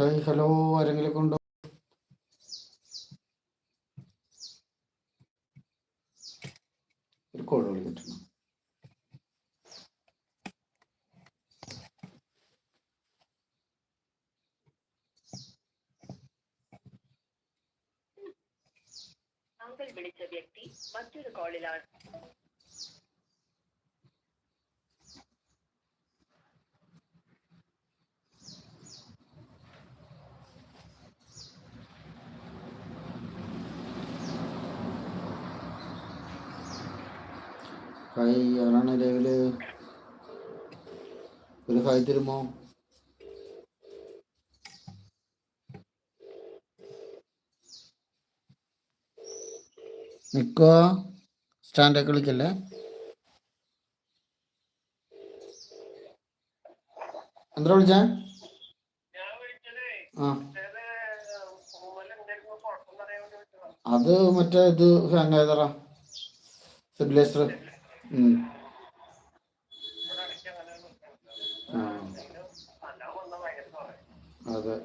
Hi hello ആരെങ്കിലും ഉണ്ടോ? ഒരു വിളിക്കട്ടെ. താങ്കൾ വിളിച്ച വ്യക്തി മറ്റൊരു കോളിലാണ്. ഹായ് ആരാണ് ലൈവിൽ ഒരു ഹായ് തരുമോ നിക്കോ? സ്റ്റാൻഡൊക്കെ വിളിക്കല്ലേ? എന്താ വിളിച്ച? അത് മറ്റേ ഇത് ഹാങ് ആയതറ ആ അതെ.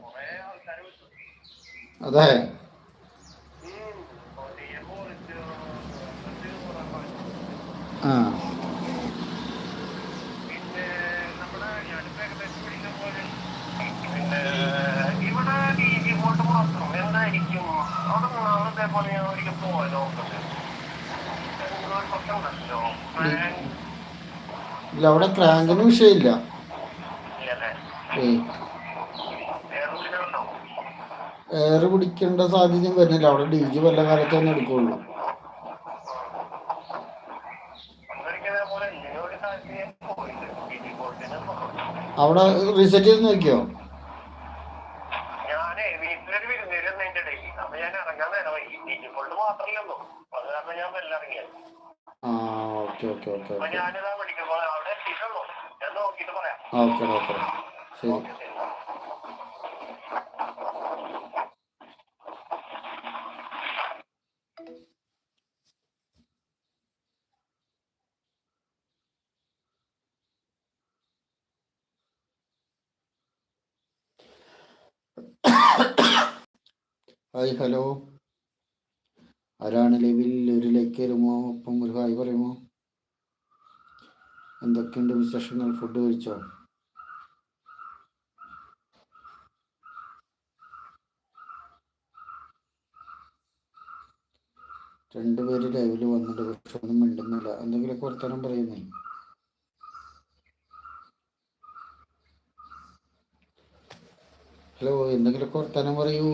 അതെ. ആ ഇവിടെ ഈ ഇങ്ങോട്ട് മാത്രം എന്തായിരിക്കും അവിടെ നാളെ ഇതേപോലെ ഞാൻ ഒരിക്കൽ പോയല്ലോ ഒരു പ്രശ്നമുണ്ടല്ലോ ഇല്ല അവിടെ ക്രാങ്കിന് വിഷയമില്ല. എയർ പിടിക്കേണ്ട സാധ്യതയും വരുന്നില്ല. അവിടെ ഡി ജി വല്ല കാലത്ത് തന്നെ എടുക്കുള്ളൂ അവിടെ റീസെറ്റ് ചെയ്ത് നോക്കിയോ? ആ ഓക്കെ ഓക്കെ ഓക്കെ ഓക്കെ ഞാനിതാ വിളിക്കുമ്പോൾ അവിടെ എത്തിയിട്ടുള്ളൂ ഞാൻ നോക്കിയിട്ട് പറയാം ഓക്കെ ഓക്കെ ശരി ഓക്കെ ശരി ഹായ് ഹലോ ആരാണ് ലെവിൽ ഒരു ലൈക്ക് തരുമോ ഒപ്പം ഒരു ഹായ് പറയുമോ വിശേഷങ്ങൾ ഫുഡ് കഴിച്ചോ? രണ്ടുപേര് ലൈവിൽ വന്നിട്ട് പക്ഷെ ഒന്നും മിണ്ടുന്നില്ല. എന്തെങ്കിലുമൊക്കെ വർത്തമാനം പറയുന്നേ. ഹലോ എന്തെങ്കിലുമൊക്കെ വർത്തമാനം പറയൂ.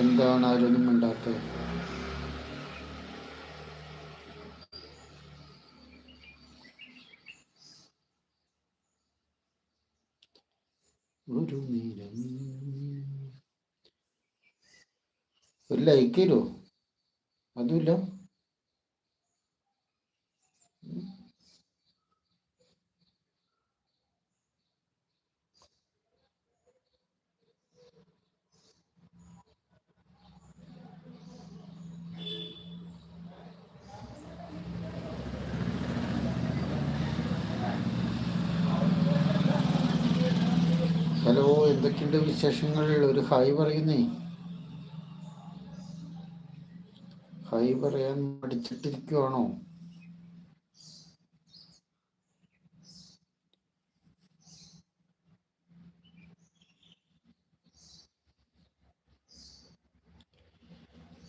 എന്താണ് ആരൊന്നും മിണ്ടാത്തത്? ഒരു ലൈക്ക് തരുമോ അതുമില്ല ഹലോ എന്തൊക്കെയുണ്ട് വിശേഷങ്ങൾ? ഒരു ഹായ് പറയുന്നേ. ഹായ് പറയാൻ മടിച്ചിട്ടിരിക്കുവാണോ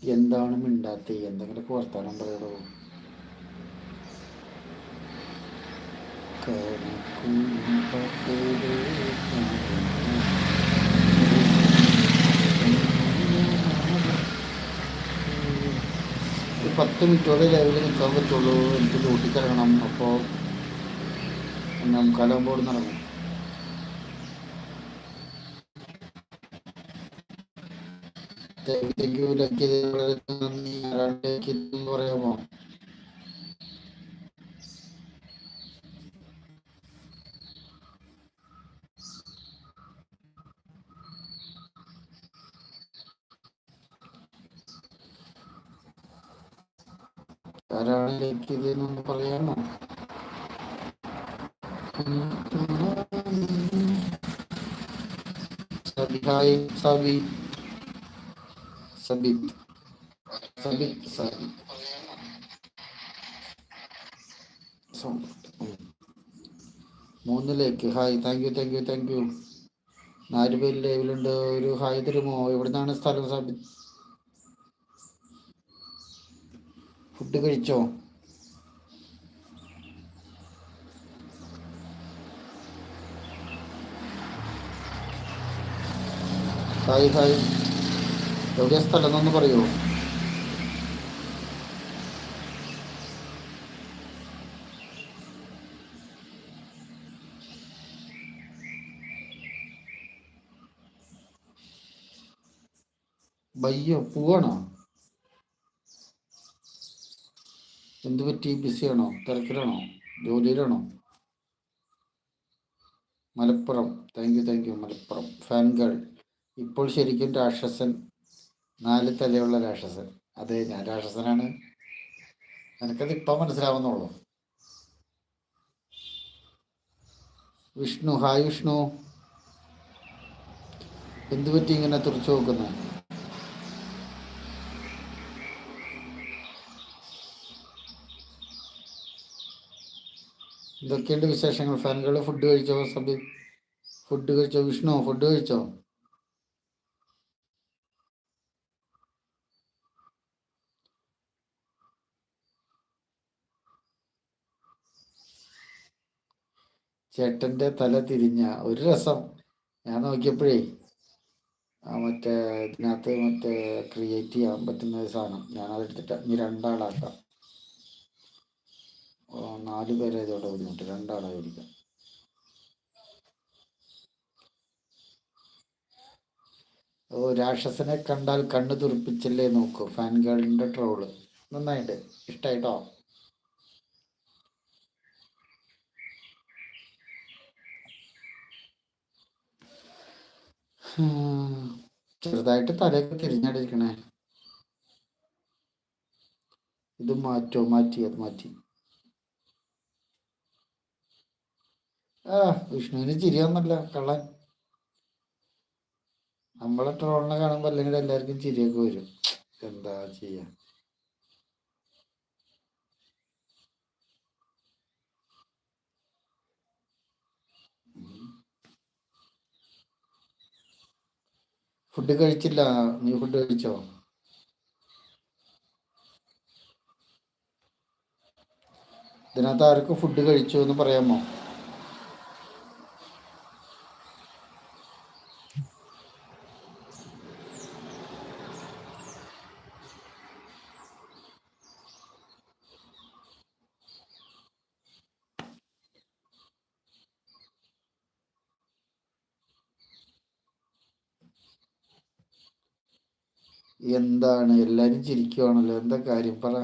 എന്താണ് മിണ്ടാത്തേ? എന്തെങ്കിലുമൊക്കെ വർത്താനം പറയടോ. കനക്കും ഒരു പത്ത് മിനിറ്റോടെ ലൈവിൽ നിൽക്കാൻ പറ്റുള്ളൂ. എനിക്ക് ഡ്യൂട്ടിക്ക് ഇറങ്ങണം. അപ്പോൾ നമുക്കാലാകുമ്പോൾ ഇവിടെ ഇറങ്ങും. താങ്ക് യു ലൈക്ക് ചെയ്ത് നന്ദി. ആരാണ്ട് ലൈക്ക് പറയാമോ? ആരാണ് ലൈക്ക് ചെയ്തതെന്നൊന്ന് പറയാമോ? Sabi hi Sabi Sabith Sabi. മൂന്നിലേക്ക് hi thank you thank you thank you നാല് പേര് ലൈവിലുണ്ട്. ഒരു ഹായ് തരുമോ? എവിടുന്നാണ് സ്ഥലം സബിത്? ഫുഡ് കഴിച്ചോ? Hi hi. എവിടെയാ സ്ഥലം എന്നൊന്ന് പറയുമോ ബയ്യോ പോവാണോ? എന്ത് പറ്റി? ബിസിയാണോ തിരക്കിലാണോ? ജോലിയിലാണോ? Malappuram. Thank you thank you Malappuram. Fan girl ഇപ്പോൾ ശരിക്കും രാക്ഷസൻ. നാല് തലയുള്ള രാക്ഷസൻ. അതെ ഞാൻ രാക്ഷസനാണ്. എനിക്കത് ഇപ്പം മനസ്സിലാവുന്നുള്ളൂ. വിഷ്ണു ഹായ് വിഷ്ണു. എന്തു പറ്റി ഇങ്ങനെ തുറച്ചു നോക്കുന്നത് ഇതൊക്കെയുണ്ട് വിശേഷങ്ങൾ. ഫാനുകൾ ഫുഡ് കഴിച്ചോ സബി? ഫുഡ് കഴിച്ചോ വിഷ്ണു? ഫുഡ് കഴിച്ചോ? ചേട്ടന്റെ തല തിരിഞ്ഞ ഒരു രസം. ഞാൻ നോക്കിയപ്പോഴേ ആ മറ്റേ ഇതിനകത്ത് മറ്റേ ക്രിയേറ്റ് ചെയ്യാൻ പറ്റുന്ന ഒരു സാധനം. ഞാനത് എടുത്തിട്ട് ഇനി രണ്ടാളാക്കാം. നാല് പേരെ ഇതോടെ ബുദ്ധിമുട്ട് രണ്ടാളായിരിക്കാം ഓ രാക്ഷസനെ കണ്ടാൽ കണ്ണു തുറപ്പിച്ചല്ലേ നോക്കൂ. ഫാൻ ഗേളിന്റെ ട്രോൾ. നന്നായിട്ട്. ഇഷ്ടായിട്ടോ? ചെറുതായിട്ട് തലയൊക്കെ തിരിഞ്ഞടിക്കണേ ഇത് മാറ്റോ? മാറ്റി അത് മാറ്റി. ആ വിഷ്ണുവിന് ചിരിയൊന്നല്ല കള്ളൻ. നമ്മളെ ട്രോളിനെ കാണുമ്പോൾ അല്ലെങ്കിൽ എല്ലാവർക്കും ചിരിയൊക്കെ വരും. എന്താ ചെയ്യാ? ഫുഡ് കഴിച്ചില്ല. നീ ഫുഡ് കഴിച്ചോ? ഇതിനകത്ത് ആർക്കും ഫുഡ് കഴിച്ചു എന്ന് പറയാമോ? എന്താണ്? എല്ലാരും ചിരിക്കുവാണല്ലോ. എന്താ കാര്യം? പറ.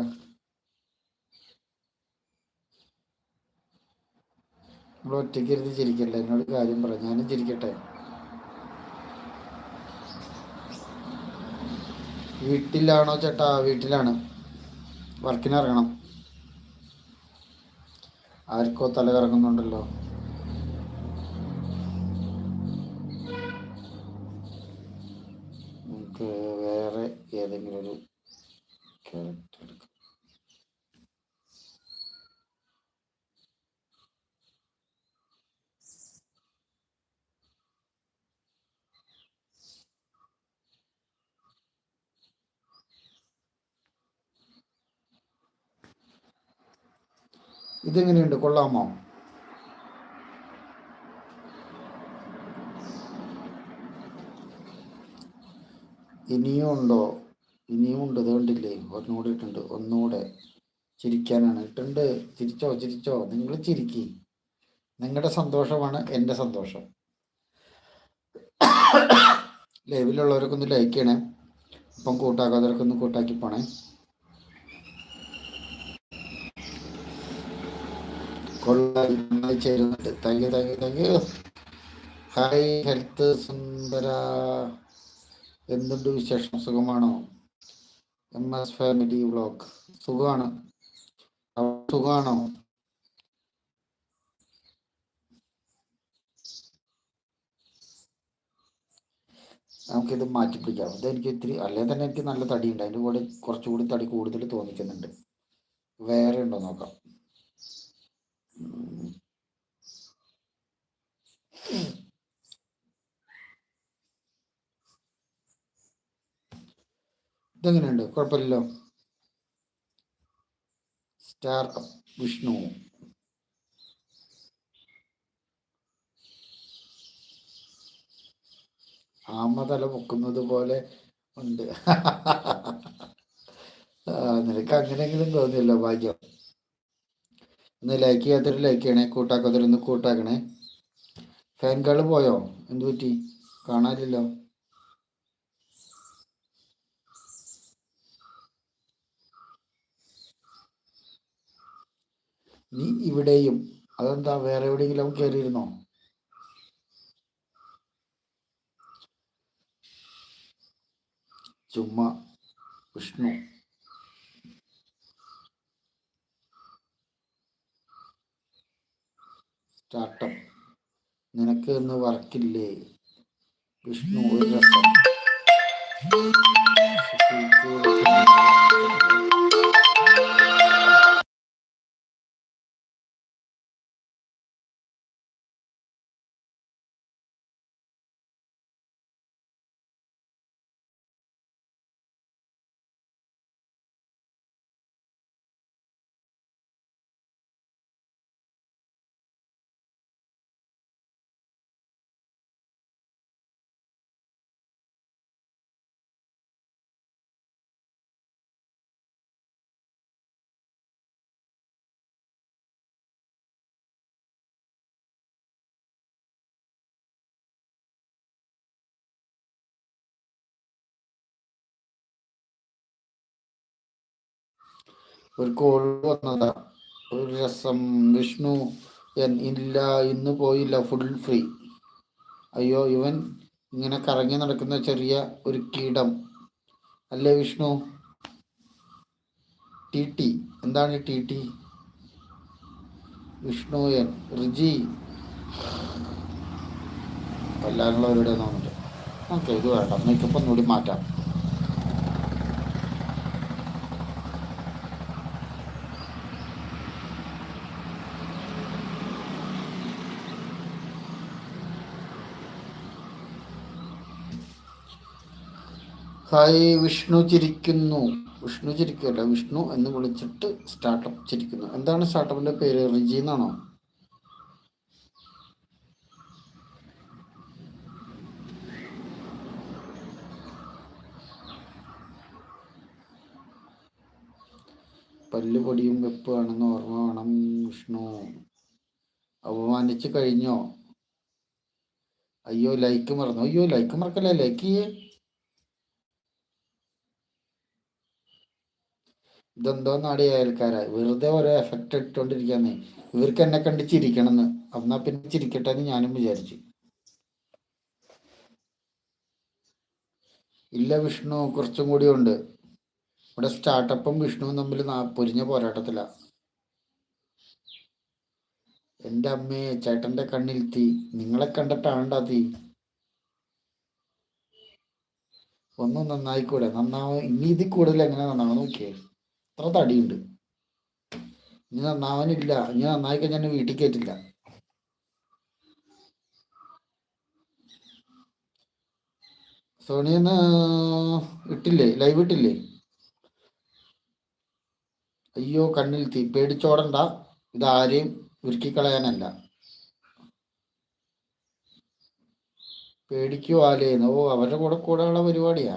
നമ്മൾ ഒറ്റയ്ക്ക് ഇരുന്ന് എന്നോട് കാര്യം പറ. ഞാനും ചിരിക്കട്ടെ. വീട്ടിലാണോ ചേട്ടാ? വീട്ടിലാണ്. വർക്കിനിറങ്ങണം ആർക്കോ തല കറങ്ങുന്നുണ്ടല്ലോ ഏതെങ്കിലും ഒരു ക്യാരക്ടർ എടുക്കാം. ഇതെങ്ങനെയുണ്ട്? കൊള്ളാമോ? ഇനിയും ഉണ്ടോ ഇനിയും ഉണ്ട് ഇത് കണ്ടില്ലേ? ഒന്നുകൂടെ ഇട്ടുണ്ട് ഒന്നുകൂടെ ചിരിക്കാനാണ്. ഇട്ടുണ്ട് ചിരിച്ചോ? ചിരിച്ചോ? നിങ്ങൾ ചിരിക്കി. നിങ്ങളുടെ സന്തോഷമാണ് എന്റെ സന്തോഷം. ലൈവിലുള്ളവരൊക്കെ ഒന്ന് ലൈക്ക് ചെയ്യണേ. ഇപ്പം കൂട്ടാക്കാത്തവരൊക്കെ ഒന്ന് കൂട്ടാക്കി പോണേ. ചേരുന്നുണ്ട്. Thank you thank you thank you hi health സുന്ദര. എന്തുണ്ട് വിശേഷം? സുഖമാണോ? എം എസ് ഫാമിലി വ്ളോഗ് സുഖമാണ് സുഖമാണോ നമുക്കിത് മാറ്റിപ്പിടിക്കാം ഇതെനിക്ക് ഇത്തിരി അല്ലെങ്കിൽ തന്നെ എനിക്ക് നല്ല തടിയുണ്ട്. അതിന്റെ കൂടെ കുറച്ചുകൂടി തടി കൂടുതൽ തോന്നിക്കുന്നുണ്ട്. വേറെ ഉണ്ടോ നോക്കാം. ഇതെങ്ങനെയുണ്ട്? കുഴപ്പമില്ലല്ലോ. സ്റ്റാർ അപ്പ് വിഷ്ണു ആമ തല പൊക്കുന്നത് പോലെ ഉണ്ട്. നിനക്ക് അങ്ങനെയെങ്കിലും തോന്നിയല്ലോ ഭാഗ്യം. ഒന്ന് ലൈക്ക് ചെയ്യാത്തൊരു ലൈക്ക് ചെയ്യണേ കൂട്ടാക്കാത്തൊരു ഒന്ന് കൂട്ടാക്കണേ. ഫാൻ കാർഡ് പോയോ? എന്ത് പറ്റി കാണാനില്ലല്ലോ. നീ ഇവിടെയും. അതെന്താ വേറെ എവിടെയെങ്കിലും കയറിയിരുന്നോ? ചുമ്മാ വിഷ്ണു. സ്റ്റാർട്ടപ്പ്. നിനക്ക് ഇന്ന് വർക്കില്ലേ? വിഷ്ണു ഒരു രസം. ഒരു കോൾ വന്നതാ. ഒരു രസം. വിഷ്ണു ഇല്ല ഇന്ന് പോയില്ല ഫുൾ ഫ്രീ അയ്യോ ഇവൻ ഇങ്ങനെ കറങ്ങി നടക്കുന്ന ചെറിയ ഒരു കീടം. അല്ലേ വിഷ്ണു? T T. എന്താണ് T T? Vishnu N. Riji. എല്ലാവരുള്ളവരുടെ നോക്കിട്ട് ഓക്കെ ഇത് വേണ്ട. മേക്കപ്പ് ഒന്നുകൂടി മാറ്റാം. ഹായ് വിഷ്ണു ചിരിക്കുന്നു. വിഷ്ണു ചിരിക്കുമല്ല വിഷ്ണു എന്ന് വിളിച്ചിട്ട് സ്റ്റാർട്ടപ്പ് ചിരിക്കുന്നു. എന്താണ് സ്റ്റാർട്ടപ്പിന്റെ പേര്? റിജി എന്നാണോ? പല്ലുപൊടിയും പൊടിയും വെപ്പാണെന്ന് ഓർമ്മ വേണം വിഷ്ണു. അപമാനിച്ച് കഴിഞ്ഞോ? അയ്യോ ലൈക്ക് മറന്നു. അയ്യോ ലൈക്ക് മറക്കല്ലേ? ലൈക്ക് ചെയ്യേ. ഇതെന്തോ നാടി അയൽക്കാരായി വെറുതെ ഓരോ എഫക്റ്റ് ഇട്ടുകൊണ്ടിരിക്കാന്നേ ഇവർക്ക് എന്നെ കണ്ട് ചിരിക്കണമെന്ന് എന്നാ പിന്നെ ചിരിക്കട്ടെ എന്ന് ഞാനും വിചാരിച്ചു. ഇല്ല വിഷ്ണു കുറച്ചും കൂടി ഉണ്ട്. ഇവിടെ സ്റ്റാർട്ടപ്പും വിഷ്ണുവും തമ്മിൽ പൊരിഞ്ഞ പോരാട്ടത്തില. എന്റെ അമ്മയെ ചേട്ടന്റെ കണ്ണിൽ തീ. നിങ്ങളെ കണ്ടിട്ടാണ്ടാ തീ. ഒന്നും നന്നായിക്കൂടെ നന്നാവും? ഇനി ഇതിൽ കൂടുതൽ എങ്ങനെ നന്നാവും നോക്കിയേ. അത്ര തടിയുണ്ട്. ഇനി നന്നാവാനില്ല. ഇനി നന്നായി കഴിഞ്ഞാൽ വീട്ടിൽ കയറ്റില്ല സോണിയെന്ന് ഇട്ടില്ലേ? ലൈവ് ഇട്ടില്ലേ? അയ്യോ കണ്ണിൽ തീ. പേടിച്ചോടണ്ട. ഇതാരെയും ഉരുക്കിക്കളയാനല്ല. പേടിക്കുവാലേന്ന് ഓ അവരുടെ കൂടെ കൂടെയുള്ള പരിപാടിയാ.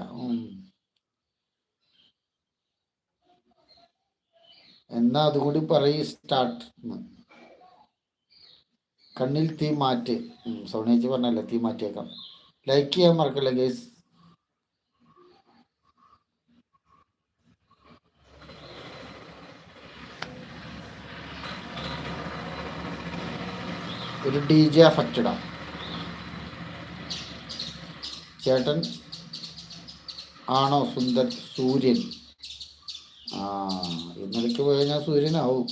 എന്നാ അതുകൂടി പറയും സ്റ്റാർട്ട് കണ്ണിൽ തീ മാറ്റ്. സോണിയച്ചി പറഞ്ഞല്ലേ തീ മാറ്റിയേക്കാം. ലൈക്ക് ചെയ്യാൻ മറക്കല്ലേ ഗേസ് ഒരു ഡി ജെ അഫക്റ്റഡാ ചേട്ടൻ ആണോ സുന്ദർ സൂര്യൻ? പോയി കഴിഞ്ഞാൽ സൂര്യനാവും.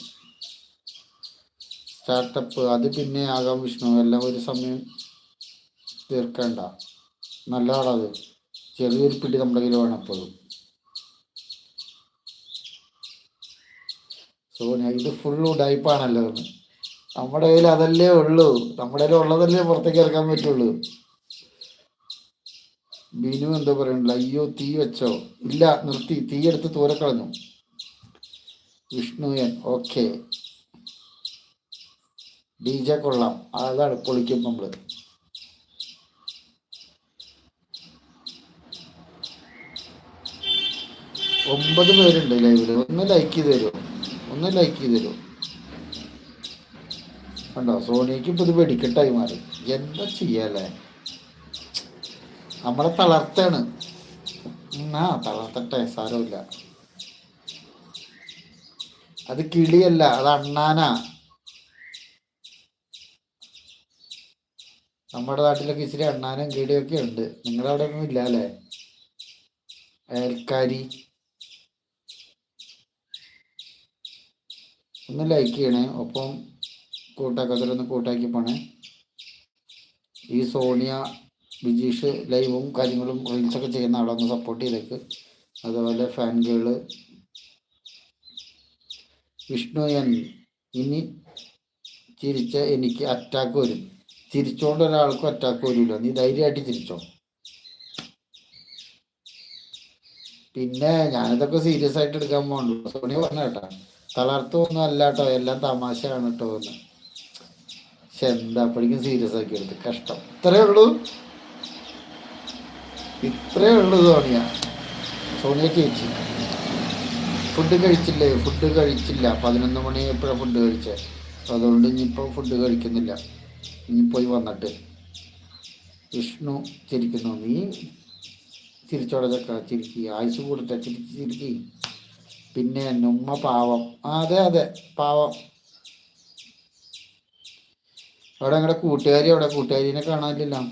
സ്റ്റാർട്ടപ്പ് അത് പിന്നെ ആകാം വിഷ്ണു. എല്ലാം ഒരു സമയം തീർക്കണ്ട. ആളത് ചെറിയൊരു പിടി നമ്മുടെ കയ്യിൽ വേണം എപ്പോഴും. സോനിയ ഇത് ഫുൾ ഉടായ്പാണല്ലോ നമ്മുടെ കയ്യിൽ അതല്ലേ ഉള്ളൂ. നമ്മുടെ കയ്യിൽ ഉള്ളതല്ലേ പുറത്തേക്ക് ഇറക്കാൻ പറ്റുള്ളൂ. ബിനു എന്താ പറയണ്ടല്ലോ അയ്യോ തീ വെച്ചോ? ഇല്ല നിർത്തി. തീ എടുത്ത് തൂരക്കളഞ്ഞു. വിഷ്ണുയൻ ഓക്കെ. ഡി. ജെ. കൊള്ളാം. അതാണ് പൊളിക്കും നമ്മൾ ഒമ്പത് പേരുണ്ട് ലൈവിൽ ഒന്ന് ലൈക്ക് ചെയ്ത് തരുമോ ഒന്ന് ലൈക്ക് ചെയ്ത് തരുമോ കണ്ടോ? സോണിക്ക് ഇപ്പം ഇത് വെടിക്കെട്ടായി മാറി. എന്താ ചെയ്യല്ലേ നമ്മളെ തളർത്താണ്. ആ തളർത്തട്ടെ. സാരമില്ല. അത് കിളിയല്ല അത് അണ്ണാനാ. നമ്മുടെ നാട്ടിലൊക്കെ ഇച്ചിരി അണ്ണാനും കിളിയൊക്കെ ഉണ്ട്. നിങ്ങളുടെ അവിടെ ഒന്നും ഇല്ല അല്ലേ? അയൽക്കാരി. ഒന്ന് ലൈക്ക് ചെയ്യണേ. ഒപ്പം കൂട്ടാക്കത്തിലൊന്ന് കൂട്ടാക്കി പോണേ. ഈ സോണിയ ബിജീഷ് ലൈവും കാര്യങ്ങളും റീൽസൊക്കെ ചെയ്യുന്ന ആളൊന്ന് സപ്പോർട്ട് ചെയ്തേക്ക്. അതുപോലെ ഫാൻ ഗേൾ വിഷ്ണു എൻ ഇനി ചിരിച്ച എനിക്ക് അറ്റാക്ക് വരും. ചിരിച്ചോണ്ട് ഒരാൾക്കും അറ്റാക്ക് വരില്ല നീ ധൈര്യമായിട്ട് ചിരിച്ചോ. പിന്നെ ഞാനിതൊക്കെ സീരിയസ് ആയിട്ട് എടുക്കാൻ പോകണല്ലോ സോണി പറഞ്ഞ കേട്ടോ. തളർത്തൊന്നും അല്ല കേട്ടോ. എല്ലാം തമാശയാണ് കേട്ടോ എന്ന്. പക്ഷെ എന്താ അപ്പോഴേക്കും സീരിയസ് ആക്കി എടുത്ത്. കഷ്ടം. ഇത്രേ ഉള്ളൂ. ഇത്രേ ഉള്ളൂ സോണിയ. സോണിയ ചേച്ചി. ഫുഡ് കഴിച്ചില്ലേ? ഫുഡ് കഴിച്ചില്ല. പതിനൊന്ന് മണി എപ്പോഴാണ് ഫുഡ് കഴിച്ചത് അതുകൊണ്ട് ഇനിയിപ്പോൾ ഫുഡ് കഴിക്കുന്നില്ല. ഇനി പോയി വന്നിട്ട്. വിഷ്ണു ചിരിക്കുന്നു. നീ ചിരിച്ചോടെ ചക്ക ചിരിക്കി. ആയുസ് കൊടുത്ത ചിരിച്ച് ചിരിക്കി. പിന്നെ ഉമ്മ പാവം. ആ, അതെ അതെ പാവം. അവിടെ ഞങ്ങളുടെ കൂട്ടുകാരി അവിടെ കൂട്ടുകാരിനെ കാണാനില്ലല്ലോ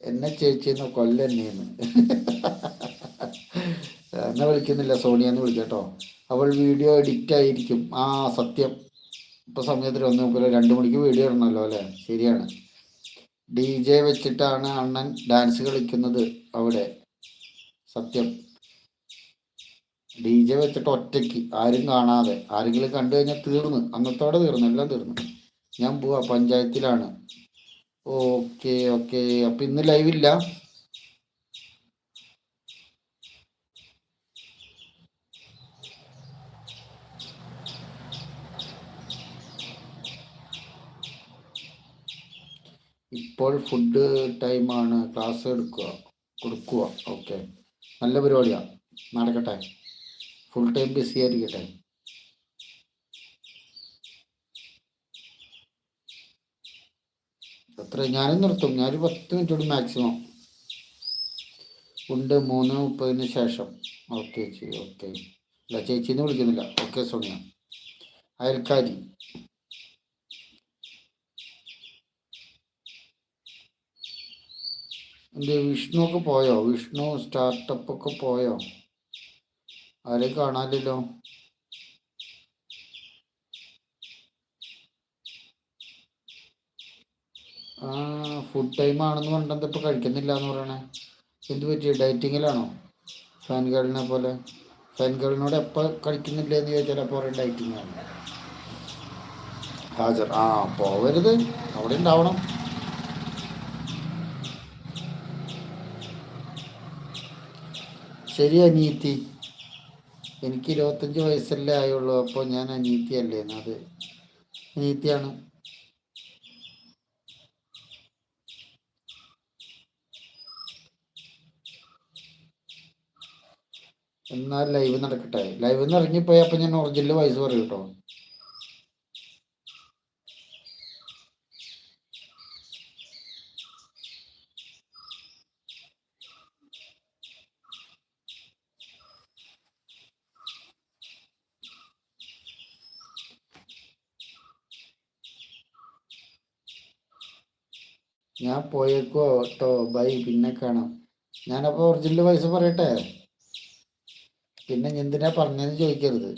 എന്നെ ചേച്ചിന്ന് കൊല്ലെന്നേന്ന്. എന്നെ വിളിക്കുന്നില്ല സോണിയെന്ന് വിളിക്കട്ടോ. അവൾ വീഡിയോ എഡിറ്റ് ആയിരിക്കും. ആ സത്യം. ഇപ്പോൾ സമയത്തിന് ഒന്ന് നോക്കില്ല രണ്ടു മണിക്ക് വീഡിയോ ഇടണമല്ലോ അല്ലേ? ശരിയാണ്. ഡി ജെ വെച്ചിട്ടാണ് അണ്ണൻ ഡാൻസ് കളിക്കുന്നത് അവിടെ. സത്യം. ഡി ജെ വെച്ചിട്ട് ഒറ്റയ്ക്ക് ആരും കാണാതെ. ആരെങ്കിലും കണ്ടു കഴിഞ്ഞാൽ തീർന്നു. അന്നത്തോടെ തീർന്നു. എല്ലാം തീർന്നു. ഞാൻ പോവാ. പഞ്ചായത്തിലാണ്. Okay okay. അപ്പം ഇന്ന് ലൈവ് ഇല്ല. ഇപ്പോൾ ഫുഡ് ടൈമാണ് ക്ലാസ് എടുക്കുക കൊടുക്കുക. ഓക്കെ നല്ല പരിപാടിയാണ് നടക്കട്ടെ. ഫുൾ ടൈം ബിസി ആയിരിക്കട്ടെ. അത്ര ഞാനും നിർത്തും. ഞാനൊരു പത്ത് മിനിറ്റ് കൂടി മാക്സിമം ഉണ്ട് മൂന്ന് മുപ്പതിന് ശേഷം. ഓക്കെ ചേച്ചി. ഓക്കെ ഇല്ല ചേച്ചിന്ന് വിളിക്കുന്നില്ല. ഓക്കെ സോണിയ. അയൽക്കാരി. എന്ത് വിഷ്ണു ഒക്കെ പോയോ? വിഷ്ണു സ്റ്റാർട്ടപ്പ് ഒക്കെ പോയോ? ആരെയും കാണാനില്ലല്ലോ. ആ ഫുഡ് ടൈം ആണെന്ന് പറഞ്ഞിട്ട് ഇപ്പൊ കഴിക്കുന്നില്ല എന്ന് പറയണേ. എന്ത് പറ്റി? ഡയറ്റിങ്ങിലാണോ? ഫാൻ ഗേളിനെ പോലെ. ഫാൻ ഗേളിനോട് എപ്പോൾ കഴിക്കുന്നില്ല എന്ന് ചോദിച്ചാൽ അപ്പോൾ പറയും ഡയറ്റിംഗ് ഹാജർ. ആ പോവരുത് അവിടെ ഉണ്ടാവണം. ശരി അനീത്തി എനിക്ക് ഇരുപത്തഞ്ച് വയസ്സല്ലേ ആയുള്ളൂ. അപ്പോൾ ഞാൻ അനീത്തി അല്ലേ? അത് അനീത്തിയാണ് എന്നാൽ ലൈവ് നടക്കട്ടെ? ലൈവ് എന്ന് ഇറങ്ങിപ്പോയി അപ്പം ഞാൻ ഒറിജിനൽ വയസ്സ് പറയും കേട്ടോ ഞാൻ പോയേക്കോ കേട്ടോ ബൈ പിന്നെ കാണാം. ഞാനപ്പോ ഒറിജിനൽ വയസ്സ് പറയട്ടെ? പിന്നെ എന്തിനാ പറഞ്ഞതെന്ന് ചോദിക്കരുത്.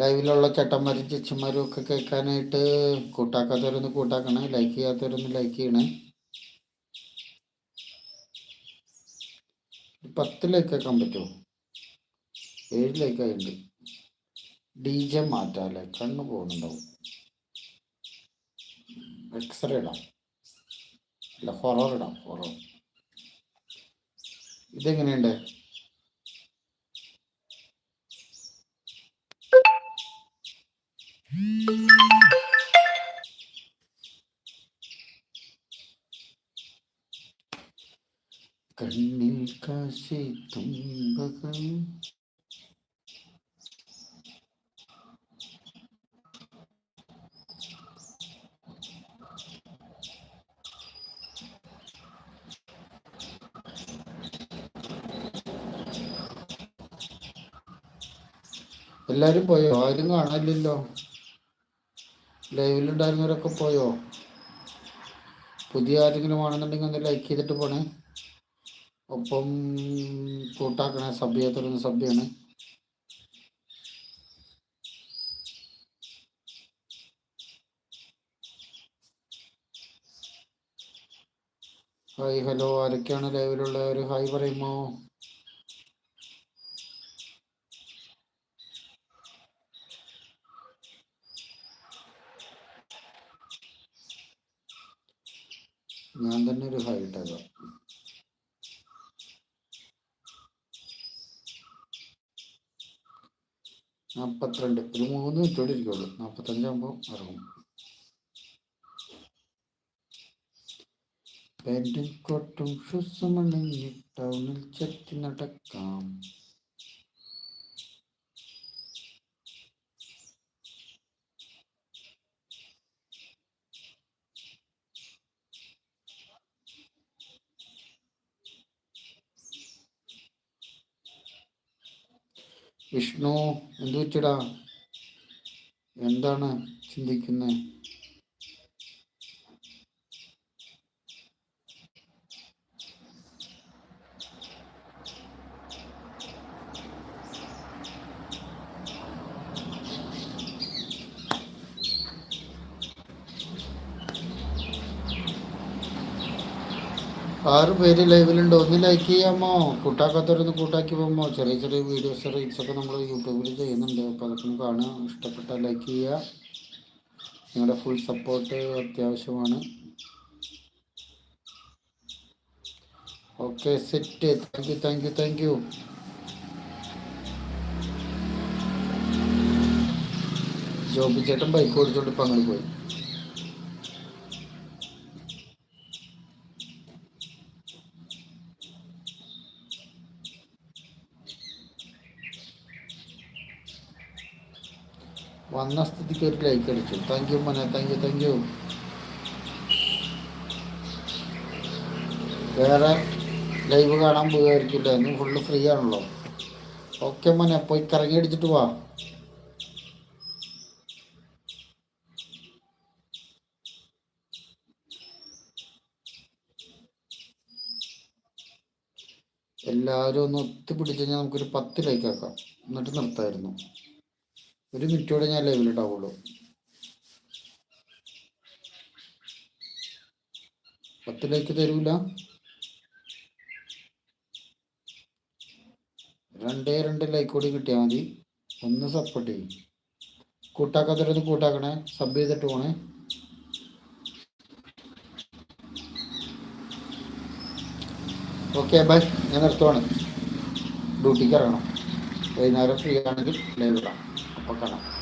ലൈവിലുള്ള ചേട്ടന്മാരും ചേച്ചിമാരും ഒക്കെ കേൾക്കാനായിട്ട് കൂട്ടാക്കാത്തവരൊന്ന് കൂട്ടാക്കണേ. ലൈക്ക് ചെയ്യാത്തവരൊന്ന് ലൈക്ക് ചെയ്യണേ. പത്ത് ലൈക്ക് ആക്കാൻ പറ്റുമോ? ഏഴ് ലൈക്ക് ആയിട്ടുണ്ട്. ഡി ജെ മാറ്റാല്ലേ? കണ്ണ് പോകുന്നുണ്ടാവും. എക്സ്റേ ഇടാം. അല്ല ഹൊറർ ഇടാം ഹൊറർ ഇതെങ്ങനെയുണ്ട്? കണ്ണിൽ കാശി തുമ്പകൾ എല്ലാരും പോയോ? ആരും കാണാനില്ലല്ലോ. ലൈവിലുണ്ടായിരുന്നവരൊക്കെ പോയോ? പുതിയ ആരെങ്കിലും ആണെന്നുണ്ടെങ്കിൽ ഒന്ന് ലൈക്ക് ചെയ്തിട്ട് പോണേ. ഒപ്പം കൂട്ടാക്കണേ സബ് ചെയ്യാത്തൊരു സബ്യാണ് ഹായ് ഹലോ ആരൊക്കെയാണ് ലൈവിലുള്ള ഒരു ഹായ് പറയുമോ? ഞാൻ തന്നെ ഒരു ഹായ് ഇട്ടേക്കാം നാൽപ്പത്തിരണ്ട് ഒരു മൂന്ന് മിനിറ്റോടെ ഇരിക്കുള്ളൂ. നാൽപ്പത്തഞ്ചാകുമ്പോൾ ഇറങ്ങും. പാന്റും കോട്ടും ഷൂസും അണിഞ്ഞ് ടൗണിൽ ചെത്തി നടക്കാം. വിഷ്ണു എന്തു വെച്ചടാ എന്താണ് ചിന്തിക്കുന്നത് ആറ് പേര് ലൈവിലുണ്ട്. ഒന്ന് ലൈക്ക് ചെയ്യാമോ? കൂട്ടാക്കാത്തവരൊന്ന് കൂട്ടാക്കി പോകുമ്പോൾ ചെറിയ ചെറിയ വീഡിയോസ് റീൽസ് ഒക്കെ നമ്മൾ യൂട്യൂബിൽ ചെയ്യുന്നുണ്ട്. അപ്പോൾ അതൊക്കെ കാണുക. ഇഷ്ടപ്പെട്ടാൽ ലൈക്ക് ചെയ്യുക. നിങ്ങളുടെ ഫുൾ സപ്പോർട്ട് അത്യാവശ്യമാണ്. Okay set thank you thank you thank you Joby ചേട്ടൻ ബൈക്ക് ഓടിച്ചോണ്ട് ഇപ്പം അങ്ങോട്ട് പോയി. വന്ന സ്ഥിതിക്ക് ഒരു ലൈക്ക് അടിച്ചു. താങ്ക് യു മോനെ. താങ്ക് യു താങ്ക് യു വേറെ ലൈവ് കാണാൻ പോകായിരിക്കില്ല ഇന്ന് ഫുള്ള് ഫ്രീ ആണല്ലോ. ഓക്കെ മോനെ. പോയി കറങ്ങി അടിച്ചിട്ട് വാ. എല്ലാവരും ഒന്ന് ഒത്തുപിടിച്ച് കഴിഞ്ഞാൽ നമുക്കൊരു പത്ത് ലൈക്കാക്കാം എന്നിട്ട് നിർത്തായിരുന്നു. ഒരു മിനിറ്റോടെ ഞാൻ ലൈവിലിട്ടാവുള്ളൂ ഇട്ടാവുള്ളൂ ലൈക്ക് തരൂല. രണ്ടേ രണ്ട് ലൈക്ക് കൂടി കിട്ടിയാൽ മതി. ഒന്ന് സപ്പോർട്ട് ചെയ്യും. കൂട്ടാക്കാത്തവരൊന്ന് കൂട്ടാക്കണേ. സബ് ചെയ്തിട്ട് പോണേ. ഓക്കെ ബൈ ഞാൻ നിർത്തുവാണ്. ഡ്യൂട്ടിക്ക് ഇറങ്ങണം. വൈകുന്നേരം ഫ്രീ ആണെങ്കിൽ ലൈവ് ഇടാം. അപ്പോൾ കാണാം